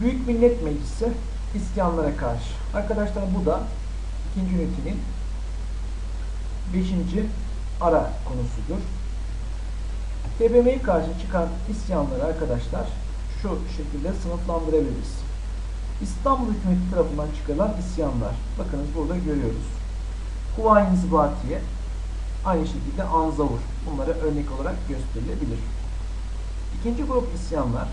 Büyük Millet Meclisi isyanlara karşı. Arkadaşlar bu da ikinci ünitenin beşinci ara konusudur. TBMM'ye karşı çıkan isyanları arkadaşlar şu şekilde sınıflandırabiliriz. İstanbul hükümeti tarafından çıkarılan isyanlar. Bakınız burada görüyoruz. Kuvayi İnzibatiye, aynı şekilde Anzavur. Bunlara örnek olarak gösterilebilir. İkinci grup isyanlar,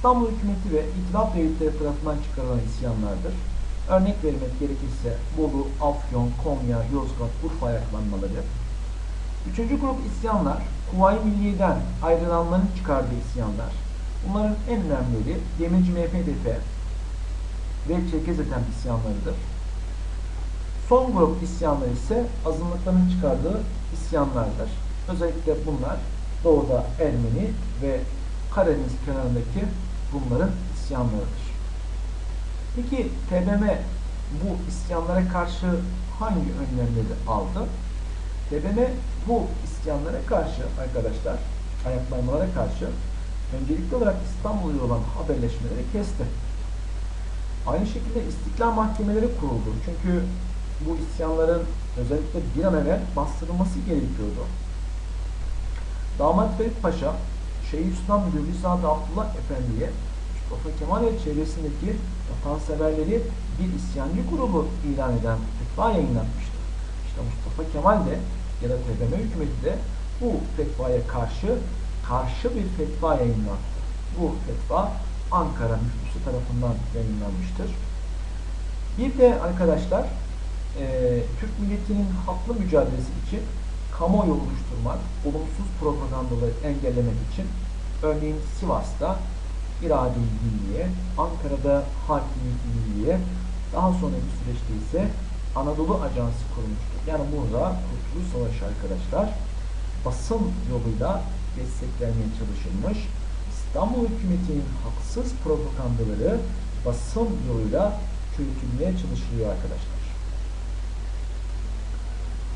İstanbul hükümeti ve İtilaf devletleri tarafından çıkarılan isyanlardır. Örnek vermek gerekirse Bolu, Afyon, Konya, Yozgat, Urfa ayaklanmaları. Üçüncü grup isyanlar, Kuvayi Milliye'den ayrılanların çıkardığı isyanlar. Bunların en önemlileri Demirci MFDF ve Çerkezeten isyanlarıdır. Son grup isyanlar ise azınlıkların çıkardığı isyanlardır. Özellikle bunlar Doğu'da Ermeni ve Karadeniz kenarındaki bunların isyanlarıdır. Peki TBMM bu isyanlara karşı hangi önlemleri aldı? TBMM bu isyanlara karşı arkadaşlar, ayaklanmalara karşı öncelikli olarak İstanbul'da olan haberleşmeleri kesti. Aynı şekilde istiklal mahkemeleri kuruldu. Çünkü bu isyanların özellikle bir an evvel bastırılması gerekiyordu. Damat Ferit Paşa, Şeyhülislam Müdürü Saad Abdullah Efendi'ye Mustafa Kemal ve çevresindeki vatanseverleri bir isyancı grubu ilan eden fetva yayınlatmıştır. İşte Mustafa Kemal de ya da TBMM hükümeti de bu fetvaya karşı karşı bir fetva yayınlattı. Bu fetva Ankara müftüsü tarafından yayınlanmıştır. Bir de arkadaşlar e, Türk milletinin haklı mücadelesi için kamuoyu oluşturmak, olumsuz propagandaları engellemek için örneğin Sivas'ta irade-i milliye, Ankara'da hakimiyet milliye, daha sonraki süreçte ise Anadolu Ajansı kurulmuştur. Yani burada Kurtuluş Savaşı arkadaşlar basın yoluyla desteklenmeye çalışılmış. İstanbul hükümetinin haksız propagandaları basın yoluyla çürütülmeye çalışılıyor arkadaşlar.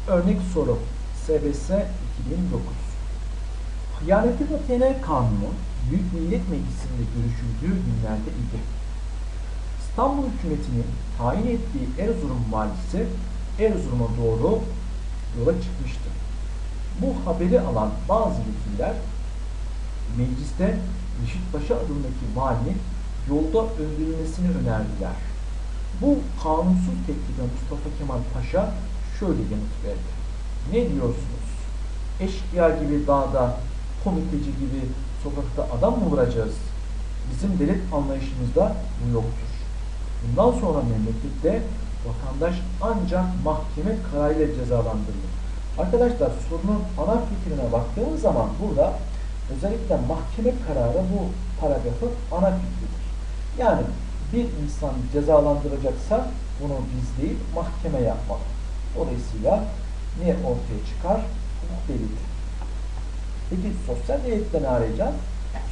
Örnek soru SBS 2009 Hıyaneti Vatene Kanunu Büyük Millet Meclisi'nde görüşüldüğü günlerde idi. İstanbul hükümetinin tayin ettiği Erzurum valisi Erzurum'a doğru yola çıkmıştı. Bu haberi alan bazı vekiller mecliste Reşit Paşa adındaki valinin yolda öldürülmesini önerdiler. Bu kanunsuz teklife Mustafa Kemal Paşa şöyle yanıt verdi. Ne diyorsunuz? Eşkıya gibi dağda, komiteci gibi sokakta adam mı vuracağız? Bizim devlet anlayışımızda bu yoktur. Bundan sonra memlekette vatandaş ancak mahkeme kararıyla cezalandırılır. Arkadaşlar sorunun ana fikrine baktığımız zaman burada özellikle mahkeme kararı bu paragrafın ana fikridir. Yani bir insan cezalandıracaksa bunu biz değil mahkeme yapmalı. Dolayısıyla ne ortaya çıkar? Hukuk devleti. Peki sosyal devlette ne arayacağız?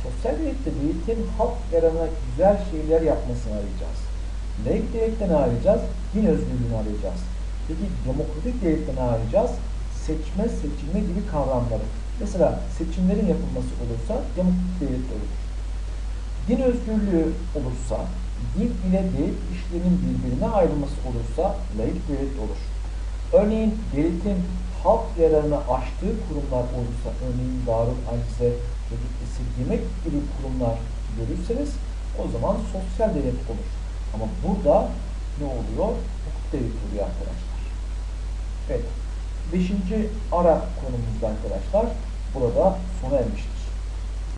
Sosyal devlette devletin halk yararına güzel şeyler yapmasını arayacağız. Laik devlette ne arayacağız? Din özgürlüğünü arayacağız. Peki demokratik devlette ne arayacağız? Seçme, seçilme gibi kavramları. Mesela seçimlerin yapılması olursa demokratik devlet olur. Din özgürlüğü olursa, din ile devlet işlerinin birbirine ayrılması olursa laik devlet olur. Örneğin devletin halk yararına açtığı kurumlar olursa, örneğin Darül Acize, çocuk esirgemek gibi kurumlar görürseniz o zaman sosyal devlet olur. Ama burada ne oluyor? Hukuk devleti oluyor arkadaşlar. Evet. Beşinci ara konumuzda arkadaşlar burada sona ermiştir.